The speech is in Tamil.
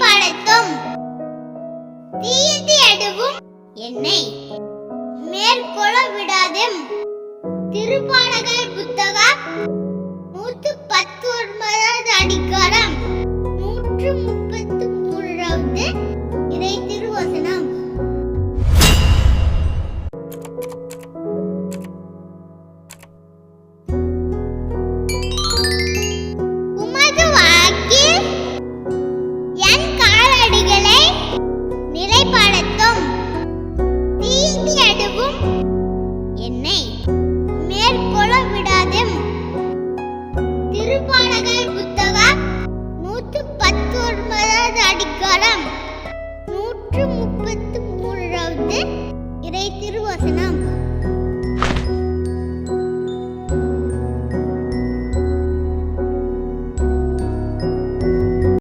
படைத்தும் தீயதி அடுவும் என்னை மேற்கொள்ள விடாதும். திருப்பாடகர் புத்தகம் நூத்து பத்தொன்பதாவது அடிக்காரம் நூற்று முப்பத்து மூன்றாவது திருப்பாடகர் புத்தகம் நூற்று பத்தொன்பதாவது அதிகாரம். நூற்று முப்பத்து மூன்றாவது இறை திருவசனம்.